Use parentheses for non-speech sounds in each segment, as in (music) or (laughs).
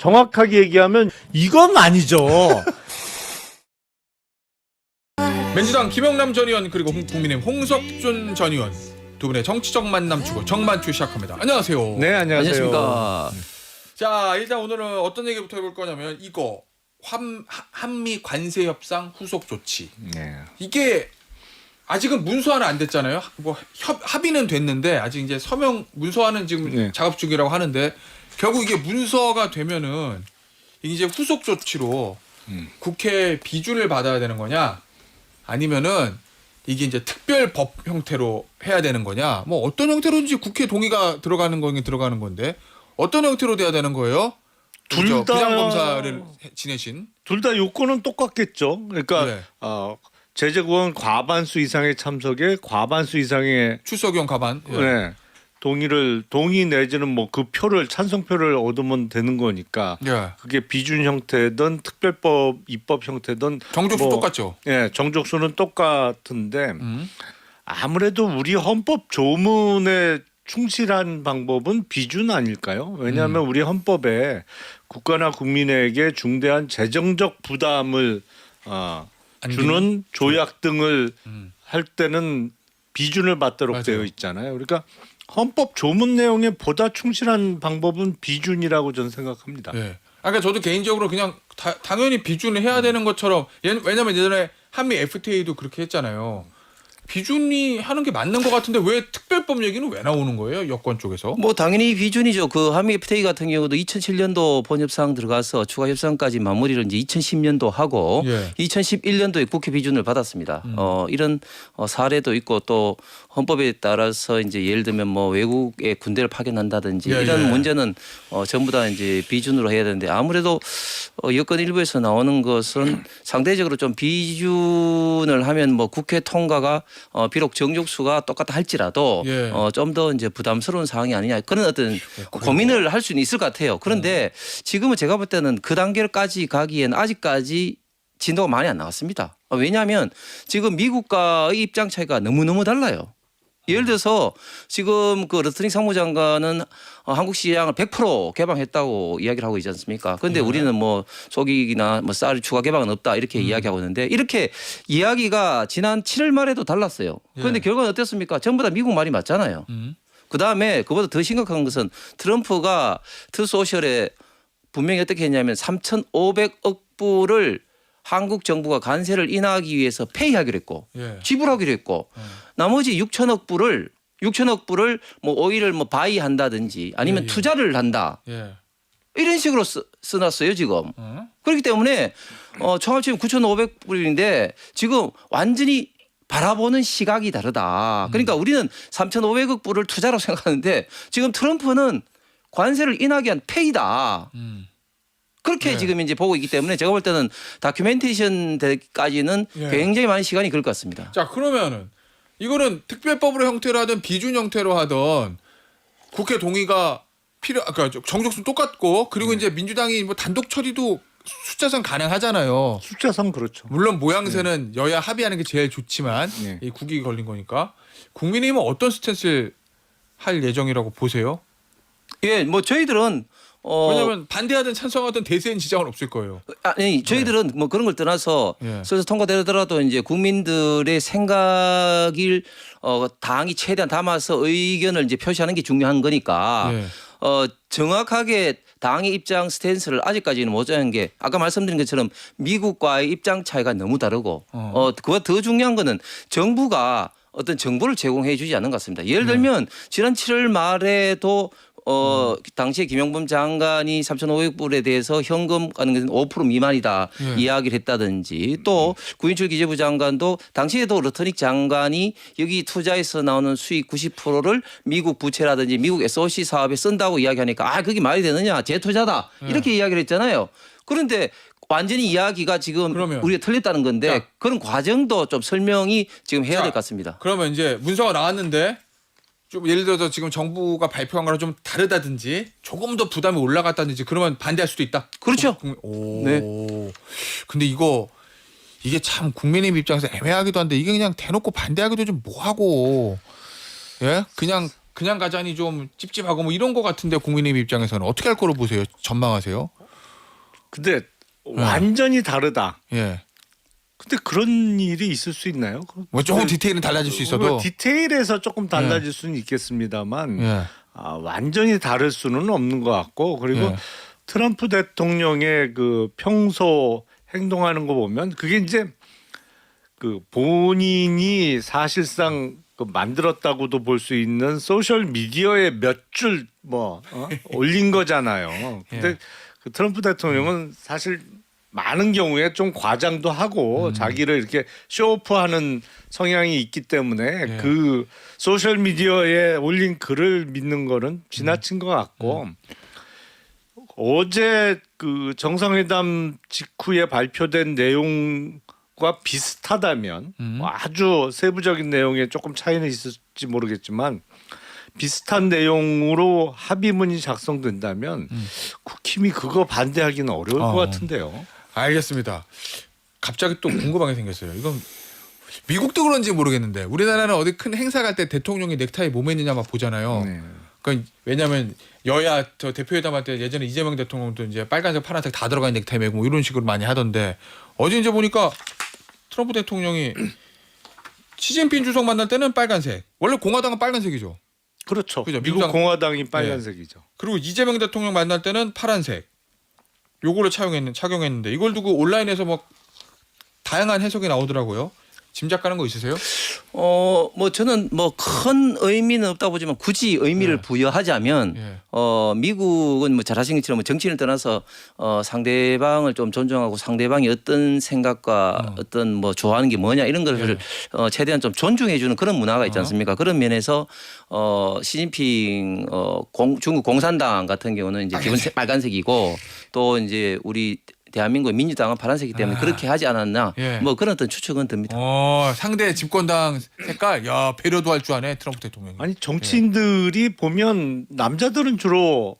정확하게 얘기하면 이건 아니죠. (laughs) 민주당 김영남 전 의원 그리고 홍- 국민의힘 홍석준 전 의원 두 분의 정치적 만남 추구 정만추 시작합니다. 안녕하세요. 네, 안녕하세요. 안녕하십니까. 자 일단 오늘은 어떤 얘기부터 해볼 거냐면 이거 환, 하- 한미 관세 협상 후속 조치 네. 이게 아직은 문서화는 안 됐잖아요. 뭐 협, 합의는 됐는데 아직 이제 서명 문서화는 지금 네. 작업 중이라고 하는데 결국 이게 문서가 되면은 이제 후속 조치로 음. 국회 비준을 받아야 되는 거냐 아니면은 이게 이제 특별 법 형태로 해야 되는 거냐 뭐 어떤 형태로든지 국회 동의가 들어가는 거긴 들어가는 건데 어떤 형태로 돼야 되는 거예요? 둘저 다- 부장 검사를 지내신 둘 다 요건은 똑같겠죠. 그러니까 네. 어, 제재구원 과반수 이상의 참석에 과반수 이상의 출석용 가반 예. 네, 동의를 동의 내지는 뭐 그 표를 찬성표를 얻으면 되는 거니까 예. 그게 비준 형태든 특별법 입법 형태든 정족수 뭐, 똑같죠. 예, 정족수는 똑같은데 음. 아무래도 우리 헌법 조문에 충실한 방법은 비준 아닐까요? 왜냐하면 음. 우리 헌법에 국가나 국민에게 중대한 재정적 부담을 어, 안 주는 조약 등을 음. 할 때는 비준을 받도록 맞아요. 되어 있잖아요. 그러니까 헌법 조문 내용에 보다 충실한 방법은 비준이라고 저는 생각합니다. 예. 아, 그러니까 저도 개인적으로 그냥 다- 당연히 비준을 해야 되는 것처럼 예- 왜냐면 예전에 한미 FTA도 그렇게 했잖아요. 비준이 하는 게 맞는 것 같은데 왜 특별법 얘기는 왜 나오는 거예요? 여권 쪽에서? 뭐 당연히 비준이죠. 그 한미 FTA 같은 경우도 2007년도 본협상 들어가서 추가 협상까지 마무리를 이제 2010년도 하고 예. 2011년도에 국회 비준을 받았습니다. 음. 어 이런 어, 사례도 있고 또 헌법에 따라서 이제 예를 들면 뭐 외국에 군대를 파견한다든지 예, 이런 예. 문제는 어 전부 다 이제 비준으로 해야 되는데 아무래도 어 여권 일부에서 나오는 것은 상대적으로 좀 비준을 하면 뭐 국회 통과가 어 비록 정족수가 똑같다 할지라도 예. 어 좀 더 이제 부담스러운 상황이 아니냐 그런 어떤 고민을 할 수는 있을 것 같아요. 그런데 지금은 제가 볼 때는 그 단계까지 가기엔 아직까지 진도가 많이 안 나왔습니다. 어, 왜냐하면 지금 미국과의 입장 차이가 너무너무 달라요. 예를 들어서 지금 그 러트닝 상무장관은 어, 한국 시장을 100% 개방했다고 이야기를 하고 있지 않습니까? 그런데 네. 우리는 뭐 소고기나 뭐 쌀 추가 개방은 없다 이렇게 이야기하고 있는데 이렇게 이야기가 지난 7월 말에도 달랐어요. 그런데 예. 결과는 어땠습니까? 전부 다 미국 말이 맞잖아요. 음. 그 다음에 그보다 더 심각한 것은 트럼프가 트소셜에 분명히 어떻게 했냐면 3,500억 불을 한국 정부가 관세를 인하하기 위해서 페이하기로 했고 예. 지불하기로 했고 어. 나머지 6천억 불을 6천억 불을 뭐 오일을 뭐 바이한다든지 아니면 예, 예. 투자를 한다 예. 이런 식으로 쓰, 써놨어요 지금 어? 그렇기 때문에 어 총합치면 9,500불인데 지금 완전히 바라보는 시각이 다르다. 그러니까 우리는 3,500억 불을 투자로 (laughs) 생각하는데 지금 트럼프는 관세를 인하기 위한 페이다. 음. 그렇게 네. 지금 이제 보고 있기 때문에 제가 볼 때는 다큐멘테이션 때까지는 예. 굉장히 많은 시간이 걸릴 것 같습니다. 자 그러면은 이거는 특별법으로 형태로 하든 비준 형태로 하든 국회 동의가 필요 아까 그러니까 정족수 똑같고 그리고 이제 민주당이 뭐 단독 처리도 숫자상 가능하잖아요. 숫자상 그렇죠. 물론 모양새는 여야 합의하는 게 제일 좋지만 네. 이 국익이 걸린 거니까 국민의힘은 어떤 스탠스를 할 예정이라고 보세요? 예, 뭐 저희들은 어 왜냐하면 반대하든 찬성하든 대세인 지장은 없을 거예요. 아니 저희들은 뭐 그런 걸 떠나서 예. 그래서 통과되더라도 이제 국민들의 생각을 어 당이 최대한 담아서 의견을 이제 표시하는 게 중요한 거니까 예. 어 정확하게 당의 입장 스탠스를 아직까지는 못 정한 게 아까 말씀드린 것처럼 미국과의 입장 차이가 너무 다르고 어. 어 그와 더 중요한 거는 정부가 어떤 정보를 제공해 주지 않는 것 같습니다. 예를 네. 들면 지난 7월 말에도 어 음. 당시에 김영범 장관이 3,500불에 대해서 현금 가는 것은 5% 미만이다 예. 이야기를 했다든지 또 구인출 기재부 장관도 당시에도 러터닉 장관이 여기 투자에서 나오는 수익 90%를 미국 부채라든지 미국 SOC 사업에 쓴다고 이야기하니까 아 그게 말이 되느냐 재투자다 예. 이렇게 이야기를 했잖아요. 그런데 완전히 이야기가 지금 그러면. 우리가 틀렸다는 건데 자. 그런 과정도 좀 설명이 지금 해야 자. 될 것 같습니다. 그러면 이제 문서가 나왔는데 좀 예를 들어서 지금 정부가 발표한 거랑 좀 다르다든지 조금 더 부담이 올라갔다든지 그러면 반대할 수도 있다. 그렇죠. 국민- 오. 네. 근데 이거 이게 참 국민의힘 입장에서 애매하기도 한데 이게 그냥 대놓고 반대하기도 좀 뭐하고 예 그냥 그냥 가자니 좀 찝찝하고 뭐 이런 거 같은데 국민의힘 입장에서는 어떻게 할 거로 보세요 전망하세요? 근데 완전히 다르다. 예. 근데 그런 일이 있을 수 있나요? 뭐 조금 그- 디테일은 달라질 수 있어도. 뭐 디테일에서 조금 달라질 수는 있겠습니다만 예. 아, 완전히 다를 수는 없는 것 같고 그리고 예. 트럼프 대통령의 그 평소 행동하는 거 보면 그게 이제 그 본인이 사실상 그 만들었다고도 볼 수 있는 소셜 미디어에 몇 줄 뭐 (laughs) 올린 거잖아요. 근데 예. 그 트럼프 대통령은 사실 많은 경우에 좀 과장도 하고 음. 자기를 이렇게 쇼오프하는 성향이 있기 때문에 예. 그 소셜 미디어에 올린 글을 믿는 거는 지나친 것 같고 음. 어제 그 정상회담 직후에 발표된 내용과 비슷하다면 음. 뭐 아주 세부적인 내용에 조금 차이는 있을지 모르겠지만 비슷한 내용으로 합의문이 작성된다면 국힘이 그거 반대하기는 어려울 어. 것 같은데요. 알겠습니다. 갑자기 또 궁금한 게 생겼어요. 이건 미국도 그런지 모르겠는데 우리나라는 어디 큰 행사 갈 때 대통령이 넥타이 몸에 있느냐 막 보잖아요. 네. 그러니까 왜냐하면 여야 저 대표회담할 때 예전에 이재명 대통령도 이제 빨간색 파란색 다 들어간 넥타이 매고 뭐 이런 식으로 많이 하던데 어제 이제 보니까 트럼프 대통령이 시진핑 주석 만날 때는 빨간색 원래 공화당은 빨간색이죠. 그렇죠. 그죠. 미국 공화당이 빨간색이죠. 그리고 이재명 대통령 만날 때는 파란색 요거를 착용했는데 이걸 두고 온라인에서 뭐 다양한 해석이 나오더라고요. 짐작 가는 거 있으세요? 어, 뭐 저는 뭐 큰 의미는 없다 보지만 굳이 의미를 네. 부여하자면 예. 어, 미국은 뭐 잘하신 것처럼 뭐 정치를 떠나서 어, 상대방을 좀 존중하고 상대방이 어떤 생각과 어. 어. 떤뭐 좋아하는 게 뭐냐 이런 것을 어, 최대한 좀 존중해 주는 그런 문화가 있지 어. 않습니까? 그런 면에서 어, 시진핑 어, 공, 중국 공산당 같은 경우는 이제 기본 색 빨간색이고 또 이제 우리 대한민국 민주당은 파란색이기 때문에 아. 그렇게 하지 않았나 예. 뭐 그런 어떤 추측은 듭니다. 어 상대 집권당 색깔 야 배려도 할 줄 아네 트럼프 대통령이. 아니 정치인들이 보면 남자들은 주로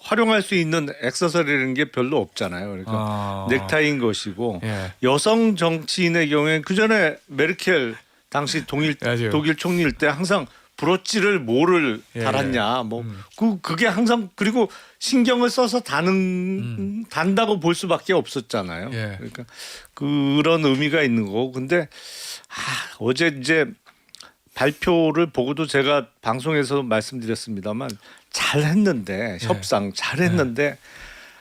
활용할 수 있는 액세서리라는 게 별로 없잖아요. 그러니까 아. 넥타이인 것이고 예. 여성 정치인의 경우엔 그 전에 메르켈 당시 동일 맞아요. 독일 총리일 때 항상 브로치를 뭐를 예. 달았냐 뭐 음. 그 그게 항상 그리고 신경을 써서 다는 단다고 볼 수밖에 없었잖아요. 음. 예. 그러니까 그런 의미가 있는 거고 근데 아, 어제 이제 발표를 보고도 제가 방송에서 말씀드렸습니다만 잘했는데 협상 잘했는데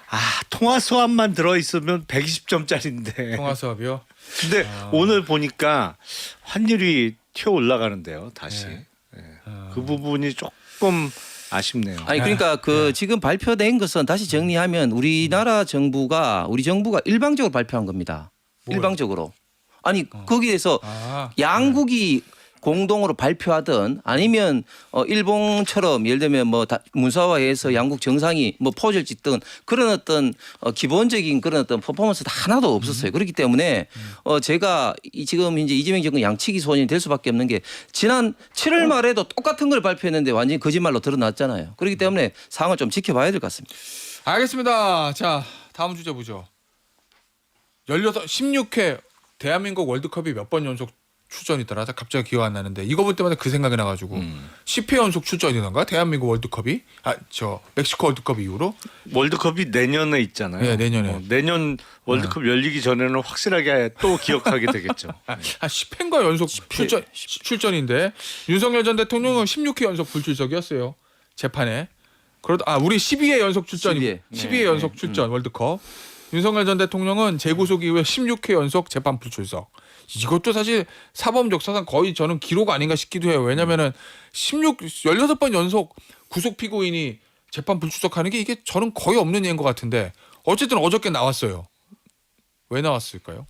아 통화 수합만 들어 있으면 120점짜리인데 통화 수업이요. 근데 아. 오늘 보니까 환율이 튀어 올라가는데요 다시 네. 예. 아. 그 부분이 조금 아쉽네요. 아니 그러니까 그 지금 발표된 것은 다시 정리하면 우리나라 정부가 우리 정부가 일방적으로 발표한 겁니다. 일방적으로. 아니 거기에서 아 양국이 공동으로 발표하든 아니면 어 일본처럼 예를 들면 뭐 다- 문서화해서 양국 정상이 뭐 포즈를 짓든 그런 어떤 어 기본적인 그런 어떤 퍼포먼스도 하나도 없었어요. 그렇기 때문에 어 제가 이 지금 이제 이재명 정권 양치기 소원이 될 수밖에 없는 게 지난 7월 말에도 똑같은 걸 발표했는데 완전히 거짓말로 드러났잖아요. 그렇기 때문에 상황을 좀 지켜봐야 될 것 같습니다. 알겠습니다. 자 다음 주제 보죠. 16 16회 대한민국 월드컵이 몇 번 연속 출전이더라. 나 갑자기 기억 안 나는데 이거 볼 때마다 그 생각이 나가지고 음. 10회 연속 출전이던가 대한민국 월드컵이 아 저 멕시코 월드컵 이후로 월드컵이 내년에 있잖아요. 네, 내년에. 어, 내년 월드컵 열리기 전에는 확실하게 또 기억하게 되겠죠. 아, (laughs) 한 10회인가 연속 출전 출전인데 윤석열 전 대통령은 16회 연속 불출석이었어요 재판에. 그러다 아 우리 12회 연속 출전이 12회. 12회 네, 연속 출전 월드컵. 윤석열 전 대통령은 재구속 이후에 16회 연속 재판 불출석. 이것도 사실 사법 역사상 거의 저는 기록 아닌가 싶기도 해요. 왜냐면은 16 16번 연속 구속 피고인이 재판 불출석하는 게 이게 저는 거의 없는 예인 것 같은데 어쨌든 어저께 나왔어요. 왜 나왔을까요?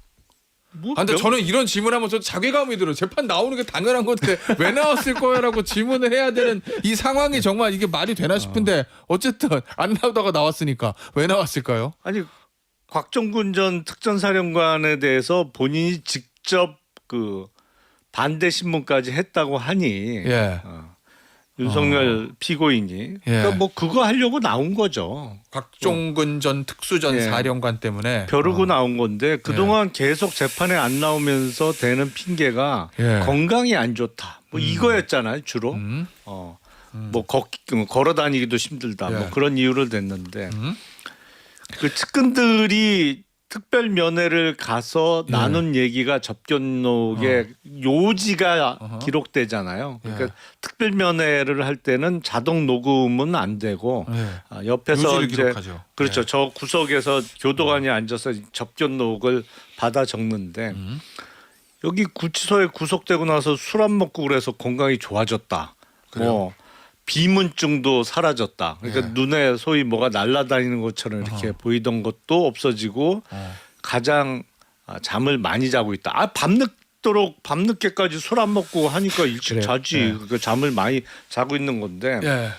뭐 아, 근데 명- 저는 이런 질문하면서 자괴감이 들어요. 재판 나오는 게 당연한 건데 (laughs) 왜 나왔을 거야라고 질문을 해야 되는 이 상황이 정말 이게 말이 되나 싶은데 어쨌든 안 나오다가 나왔으니까 왜 나왔을까요? 아니 곽정군 전 특전사령관에 대해서 본인이 직 접 그 반대 신문까지 했다고 하니 예. 어, 윤석열 피고인이 그러니까 예. 뭐 그거 하려고 나온 거죠. 곽종근 전 특수전 예. 사령관 때문에 벼르고 어. 나온 건데 그동안 계속 재판에 안 나오면서 되는 핑계가 예. 건강이 안 좋다. 뭐 이거였잖아요 주로. 음. 어. 뭐 걷, 걸어 다니기도 힘들다. 예. 뭐 그런 이유를 댔는데 음. 그 측근들이 특별 면회를 가서 예. 나눈 얘기가 접견록에 요지가 어허. 기록되잖아요. 그러니까 예. 특별 면회를 할 때는 자동 녹음은 안 되고 네. 아, 옆에서 요지를 이제 기록하죠. 그렇죠. 네. 저 구석에서 교도관이 앉아서 접견록을 받아 적는데 음. 여기 구치소에 구속되고 나서 술 안 먹고 그래서 건강이 좋아졌다. 그래요? 뭐 비문증도 사라졌다. 그러니까 네. 눈에 소위 뭐가 날아다니는 것처럼 이렇게 어허. 보이던 것도 없어지고 어. 가장 아, 잠을 많이 자고 있다. 아 밤늦도록 밤늦게까지 술 안 먹고 하니까 일찍. 자지. 네. 그 잠을 많이 자고 있는 건데. 예.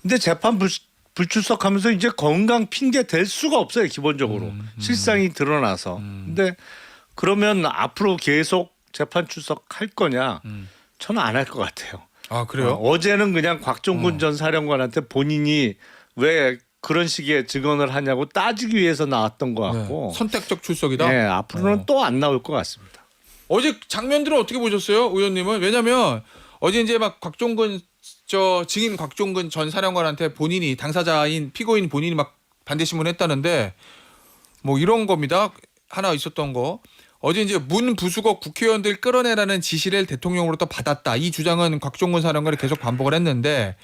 근데 재판 불, 불출석하면서 이제 건강 핑계 될 수가 없어요 기본적으로 음, 음. 실상이 드러나서. 음. 근데 그러면 앞으로 계속 재판 출석할 거냐? 음. 저는 안 할 것 같아요. 아 그래요? 어, 제는 그냥 곽종군 어. 전 사령관한테 본인이 왜 그런 식의 증언을 하냐고 따지기 위해서 나왔던 것 같고. 네. 선택적 출석이다. 네, 앞으로는 어. 또안 나올 것 같습니다. 어제 장면들은 어떻게 보셨어요, 의원님은? 왜냐면 어제 이제 막 곽종근 저 증인 곽종근 전 사령관한테 본인이 당사자인 피고인 본인이 막 반대 신문했다는데 뭐 이런 겁니다. 하나 있었던 거. 어제 이제 문 부수고 국회의원들 끌어내라는 지시를 대통령으로부터 받았다. 이 주장은 곽종근 사령관이 계속 반복을 했는데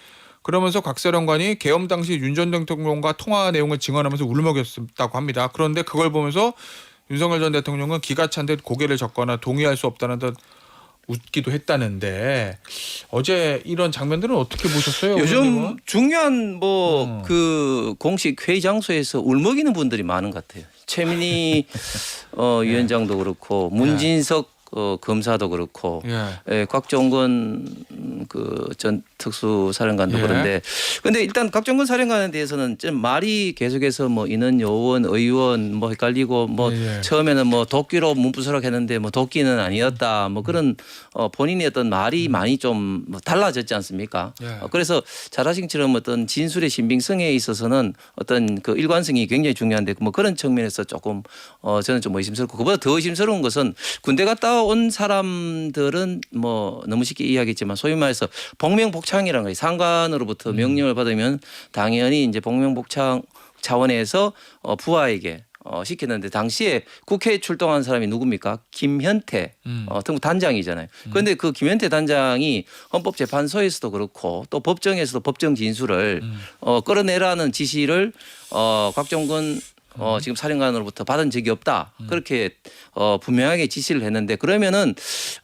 그러면서 곽 사령관이 계엄 당시 윤 전 대통령과 통화 내용을 증언하면서 울먹였다고 합니다. 그런데 그걸 보면서 윤석열 전 대통령은 기가 찬 듯 고개를 젓거나 동의할 수 없다는 듯 웃기도 했다는데 어제 이런 장면들은 어떻게 보셨어요? 요즘 의원님은? 중요한 뭐 어. 그 공식 회의 장소에서 울먹이는 분들이 많은 것 같아요. 최민희 어, 네. 위원장도 그렇고 문진석 어, 검사도 그렇고 예. 예, 곽종건 그전 특수사령관도 예. 그런데 근데 일단 곽종건 사령관에 대해서는 좀 말이 계속해서 뭐 인원 요원 의원 뭐 헷갈리고 뭐 예, 예. 처음에는 뭐 도끼로 문부수락 했는데 뭐 도끼는 아니었다 뭐 그런 어 본인의 어떤 말이 많이 좀 뭐 달라졌지 않습니까? 예. 어, 그래서 잘하신처럼 어떤 진술의 신빙성에 있어서는 어떤 그 일관성이 굉장히 중요한데 뭐 그런 측면에서 조금 어 저는 좀 의심스럽고 그보다 더 의심스러운 것은 군대 갔다 온 사람들은 뭐 너무 쉽게 이해하겠지만 소위 말해서 복명복 창이라는 거예요. 상관으로부터 명령을 받으면 당연히 이제 복명복창 차원에서 어 부하에게 어 시켰는데 당시에 국회에 출동한 사람이 누굽니까? 김현태 음. 어, 특무 단장이잖아요. 그런데 그 김현태 단장이 헌법재판소에서도 그렇고 또 법정에서도 법정 진술을 음. 어, 끌어내라는 지시를 어, 곽종근 어, 지금 사령관으로부터 받은 적이 없다. 그렇게 어, 분명하게 지시를 했는데 그러면은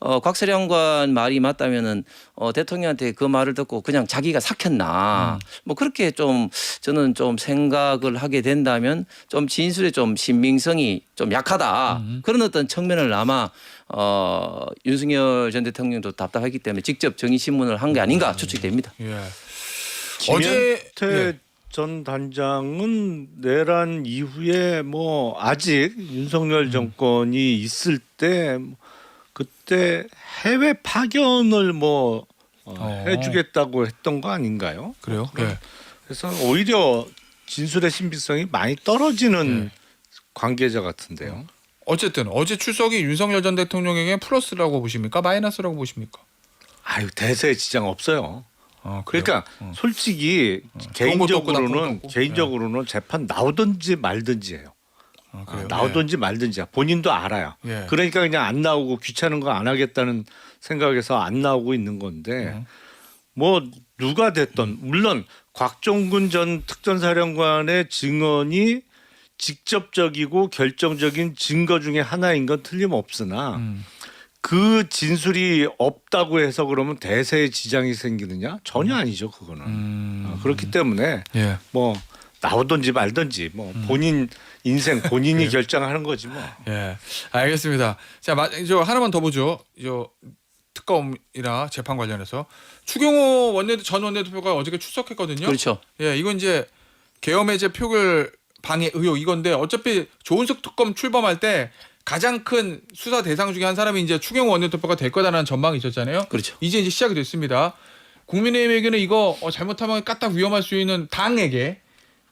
어, 곽 사령관 말이 맞다면은 어, 대통령한테 그 말을 듣고 그냥 자기가 삭혔나. 뭐 그렇게 좀 저는 좀 생각을 하게 된다면 좀 진술의 좀 신빙성이 좀 약하다. 그런 어떤 측면을 아마 어, 윤석열 전 대통령도 답답했기 때문에 직접 정의 신문을 한 게 아닌가 추측됩니다. 예. 어제 김현태 예. 전 단장은 내란 이후에 뭐 아직 윤석열 음. 정권이 있을 때 그때 해외 파견을 뭐 어, 어. 해주겠다고 했던 거 아닌가요? 그래요? 예. 그래서 오히려 진술의 신빙성이 많이 떨어지는 네. 관계자 같은데요. 어쨌든 어제 출석이 윤석열 전 대통령에게 플러스라고 보십니까? 마이너스라고 보십니까? 아유 대세에 지장 없어요. 어? 그러니까 어. 솔직히 것도 개인적으로는. 개인적으로는 재판 나오든지 말든지예요. 어, 아, 그래요? 나오든지 말든지야. 본인도 알아요. 예. 그러니까 그냥 안 나오고 귀찮은 거 안 하겠다는 생각에서 안 나오고 있는 건데 음. 뭐 누가 됐던 물론 곽종근 전 특전사령관의 증언이 직접적이고 결정적인 증거 중에 하나인 건 틀림없으나 음. 그 진술이 없다고 해서 그러면 대세에 지장이 생기느냐 전혀 아니죠 그거는 음. 어, 그렇기 때문에 예. 뭐 나오든지 말든지 뭐 음. 본인 인생 본인이 네. (laughs) 결정하는 거지 뭐. 예, 알겠습니다. 자, 마- 저 하나만 더 보죠. 저 특검이나 재판 관련해서 추경호 원내 전 원내대표가 어저께 출석했거든요. 그렇죠. 예, 이건 이제 계엄 해제 표결 방해 의혹 이건데 어차피 조은석 특검 출범할 때 가장 큰 수사 대상 중에 한 사람이 이제 추경호 원내대표가 될 거다라는 전망이 있었잖아요. 그렇죠. 이제 이제 시작이 됐습니다. 국민의힘에게는 이거 어, 잘못하면 까딱 위험할 수 있는 당에게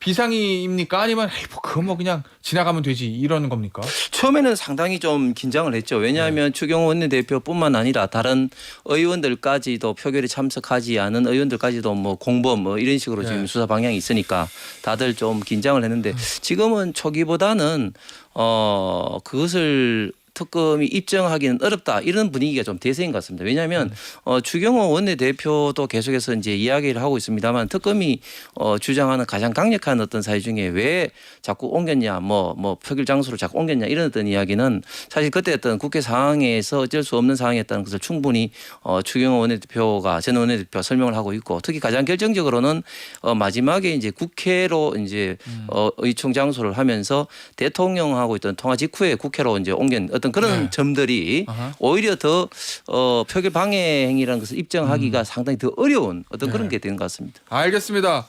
비상입니까? 아니면 에이, 뭐 그거 뭐 그냥 지나가면 되지 이러는 겁니까? 처음에는 상당히 좀 긴장을 했죠. 왜냐하면 추경호 원내대표뿐만 아니라 다른 의원들까지도 표결에 참석하지 않은 의원들까지도 뭐 공범 뭐 이런 식으로 네. 지금 수사 방향이 있으니까 다들 좀 긴장을 했는데 지금은 초기보다는 어 그것을 특검이 입증하기는 어렵다 이런 분위기가 좀 대세인 것 같습니다. 왜냐하면 어, 추경호 원내대표도 계속해서 이제 이야기를 하고 있습니다만 특검이 어, 주장하는 가장 강력한 어떤 사유 중에 왜 자꾸 옮겼냐 뭐뭐 표결 장소를 자꾸 옮겼냐 이런 어떤 이야기는 사실 그때 어떤 국회 상황에서 어쩔 수 없는 상황이었다는 것을 충분히 어, 추경호 원내대표가 전 원내대표가 설명을 하고 있고 특히 가장 결정적으로는 어, 마지막에 이제 국회로 이제 어, 의총 장소를 하면서 대통령하고 있던 통화 직후에 국회로 이제 옮긴 어떤 그런 네. 점들이 아하. 오히려 더 어, 표결 방해 행위라는 것을 입증하기가 상당히 더 어려운 어떤 그런 음. 네. 게 되는 것 같습니다. 알겠습니다.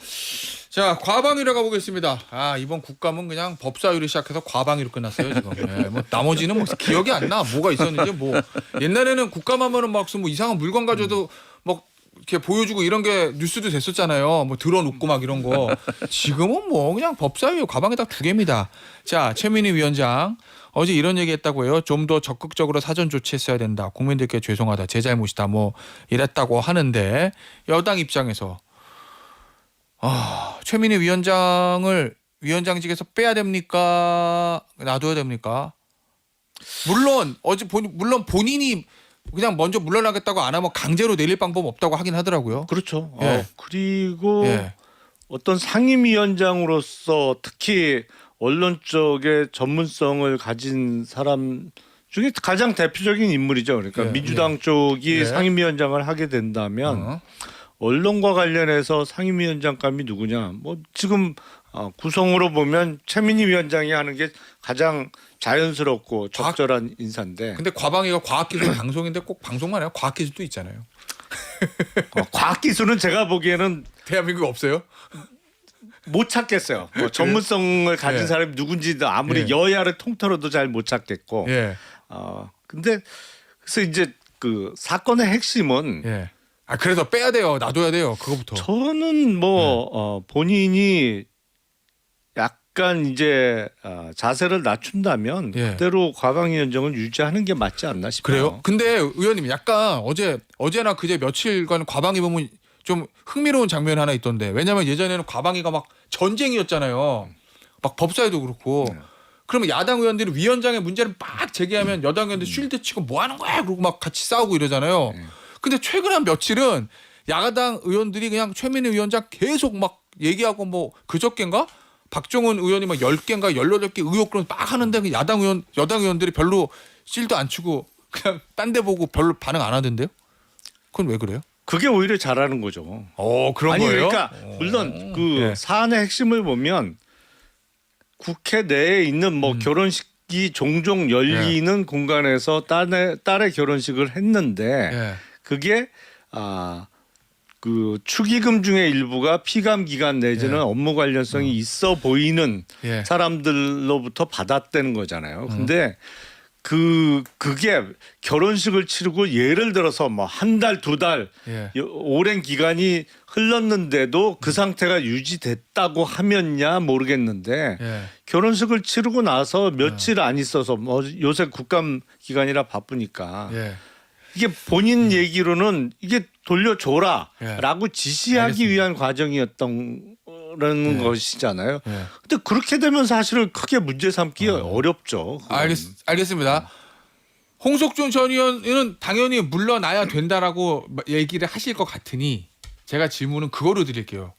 자 과방위로 가보겠습니다. 아 이번 국감은 그냥 법사위로 시작해서 과방위로 끝났어요 지금. 예, 뭐 나머지는 뭐 기억이 안 나. 뭐가 있었는지 뭐 옛날에는 국감하면은 막 무슨 뭐 이상한 물건 가져도 막 이렇게 보여주고 이런 게 뉴스도 됐었잖아요. 뭐 들어눕고 막 이런 거. 지금은 뭐 그냥 법사위 과방위 딱두 개입니다. 자 최민희 위원장. 어제 이런 얘기했다고 해요. 좀 더 적극적으로 사전 조치했어야 된다. 국민들께 죄송하다. 제 잘못이다. 뭐 이랬다고 하는데 여당 입장에서 아, 최민희 위원장을 위원장직에서 빼야 됩니까? 놔둬야 됩니까? 물론 어제 본 물론 본인이 그냥 먼저 물러나겠다고 안 하면 강제로 내릴 방법 없다고 하긴 하더라고요. 그렇죠. 예. 어, 그리고 예. 어떤 상임위원장으로서 특히 언론 쪽에 전문성을 가진 사람 중에 가장 대표적인 인물이죠. 그러니까 예, 민주당 쪽이 예. 상임위원장을 하게 된다면 어. 언론과 관련해서 상임위원장감이 누구냐? 뭐 지금 어, 구성으로 보면 최민희 위원장이 하는 게 가장 자연스럽고 과학- 적절한 인사인데 근데 과방위가 과학기술 (clears throat) 방송인데 꼭 방송만 해요. 과학기술도 있잖아요. 어, 과학기술은 제가 보기에는 대한민국에 없어요? 못 찾겠어요. 뭐 전문성을 가진 예. 사람이 누군지도 아무리 예. 여야를 통틀어도 잘 못 찾겠고. 예. 어 근데 그래서 이제 그 사건의 핵심은 예. 아 그래서 빼야 돼요. 놔둬야 돼요. 그거부터. 저는 뭐 네. 어, 본인이 약간 이제 어, 자세를 낮춘다면 예. 그대로 과방위 원장을 유지하는 게 맞지 않나 싶어요. 그래요? 근데 의원님 약간 어제 어제나 그제 며칠간 과방위 보면 좀 흥미로운 장면 하나 있던데 왜냐면 예전에는 과방위가 막 전쟁이었잖아요. 막 법사위도 그렇고. 네. 그러면 야당 의원들이 위원장의 문제를 막 제기하면 여당 의원들 쉴드 치고 뭐 하는 거야? 그러고 막 같이 싸우고 이러잖아요. 네. 근데 최근 한 며칠은 야당 의원들이 그냥 최민희 위원장 계속 막 얘기하고 뭐 그저께인가 박종훈 의원이 막 10개인가 18개 의혹론 막 하는데 그 야당 의원 여당 의원들이 별로 실도 안 치고 그냥 딴 데 보고 별로 반응 안 하던데요? 그건 왜 그래요? 그게 오히려 잘하는 거죠. 어, 그런 아니 거예요? 그러니까 물론 그 예. 사안의 핵심을 보면 국회 내에 있는 뭐 음. 결혼식이 종종 열리는 공간에서 딸의 딸의 결혼식을 했는데 예. 그게 아. 그 축의금 중에 일부가 피감 기간 내지는 예. 업무 관련성이 있어 보이는 예. 사람들로부터 받았다는 거잖아요. 근데 그 그게 결혼식을 치르고 예를 들어서 뭐 한 달 두달 예. 여- 오랜 기간이 흘렀는데도 그 상태가 유지됐다고 하면야 모르겠는데 예. 결혼식을 치르고 나서 며칠 안 있어서 뭐 요새 국감 기간이라 바쁘니까 예. 이게 본인 얘기로는 이게 돌려줘라라고 예. 지시하기 알겠습니다. 위한 과정이었던 는 예. 것이잖아요. 예. 근데 그렇게 되면 사실은 크게 문제 삼기 어렵죠. 그건. 알겠, 알겠습니다. 홍석준 전 의원은 당연히 물러나야 된다라고 얘기를 하실 것 같으니 제가 질문은 그거로 드릴게요.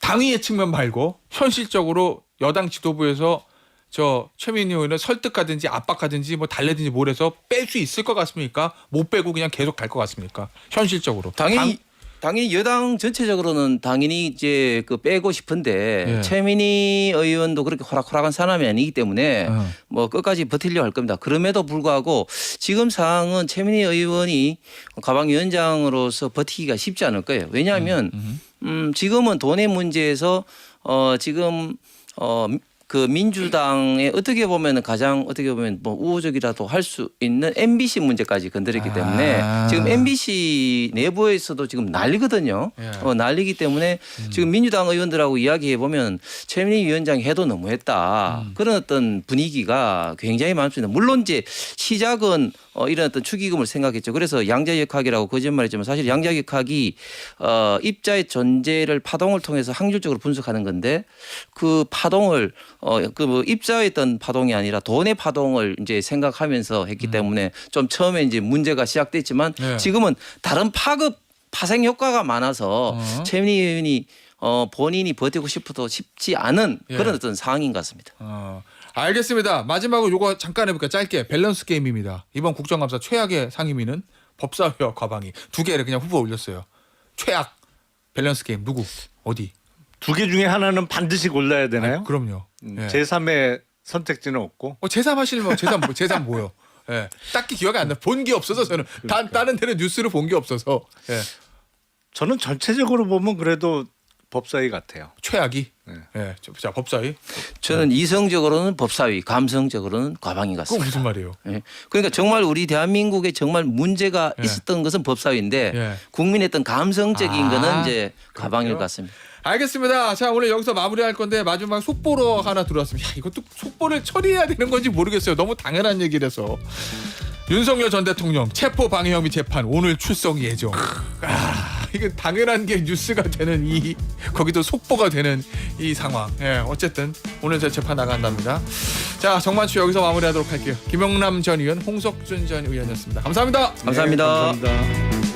당위의 측면 말고 현실적으로 여당 지도부에서 저 최민희 의원을 설득하든지 압박하든지 뭐 달래든지 뭘 해서 뺄 수 있을 것 같습니까? 못 빼고 그냥 계속 갈 것 같습니까? 현실적으로. 당연히 당연히 여당 전체적으로는 당연히 이제 그 빼고 싶은데 예. 최민희 의원도 그렇게 호락호락한 사람이 아니기 때문에 어. 뭐 끝까지 버틸려 할 겁니다. 그럼에도 불구하고 지금 상황은 최민희 의원이 가방위원장으로서 버티기가 쉽지 않을 거예요. 왜냐하면 음. 음, 지금은 돈의 문제에서 어, 지금 어, 그 민주당에 어떻게 보면 은 가장 어떻게 보면 뭐 우호적이라도 할 수 있는 MBC 문제까지 건드렸기 때문에 아. 지금 MBC 내부에서도 지금 난리거든요. 예. 어, 난리기 때문에 지금 민주당 의원들하고 이야기해 보면 최민희 위원장이 해도 너무했다 음. 그런 어떤 분위기가 굉장히 많습니다. 물론 이제 시작은 어, 이런 어떤 축의금을 생각했죠. 그래서 양자역학이라고 거짓말했지만 사실 양자역학이 어, 입자의 존재를 파동을 통해서 항률적으로 분석하는 건데 그 파동을 어, 그뭐 입자의 어떤 파동이 아니라 돈의 파동을 이제 생각하면서 했기 때문에 좀 처음에 이제 문제가 시작됐지만 네. 지금은 다른 파급 파생 효과가 많아서 어. 최민희 의원이 어, 본인이 버티고 싶어도 쉽지 않은 예. 그런 어떤 상황인 것 같습니다. 어, 알겠습니다. 마지막으로 요거 잠깐 해볼까 짧게 밸런스 게임입니다. 이번 국정감사 최악의 상임위는 법사위와 과방위 두 개를 그냥 후보 올렸어요. 최악 밸런스 게임 누구 어디? 두 개 중에 하나는 반드시 골라야 되나요? 아, 그럼요. 음, 예. 제3의 선택지는 없고 어, 제3 하시려면 제3 뭐, 제3 뭐요? (laughs) 예. 딱히 기억이 안 나. 본 게 없어서 저는 다, 다른 데는 뉴스를 본 게 없어서 예. 저는 전체적으로 보면 그래도 법사위 같아요. 최악이. 네. 예. 자, 자, 법사위. 저는 이성적으로는 법사위, 감성적으로는 과방위 같습니다. 무슨 말이에요? 예. 그러니까 정말 우리 대한민국에 정말 문제가 예. 있었던 것은 법사위인데 예. 국민의 어떤 감성적인 아, 거는 이제 과방일 그렇군요. 같습니다. 알겠습니다. 자 오늘 여기서 마무리할 건데 마지막 속보로 하나 들어왔습니다. 야, 이것도 속보를 처리해야 되는 건지 모르겠어요. 너무 당연한 얘기라서 윤석열 전 대통령 체포 방해 혐의 재판 오늘 출석 예정. 아, (laughs) 이게 당연한 게 뉴스가 되는 이 거기도 속보가 되는 이 상황. 예, 어쨌든 오늘 제 재판 나간답니다. 자 정만추 여기서 마무리하도록 할게요. 김영남 전 의원, 홍석준 전 의원이었습니다. 감사합니다. 감사합니다. 네, 감사합니다.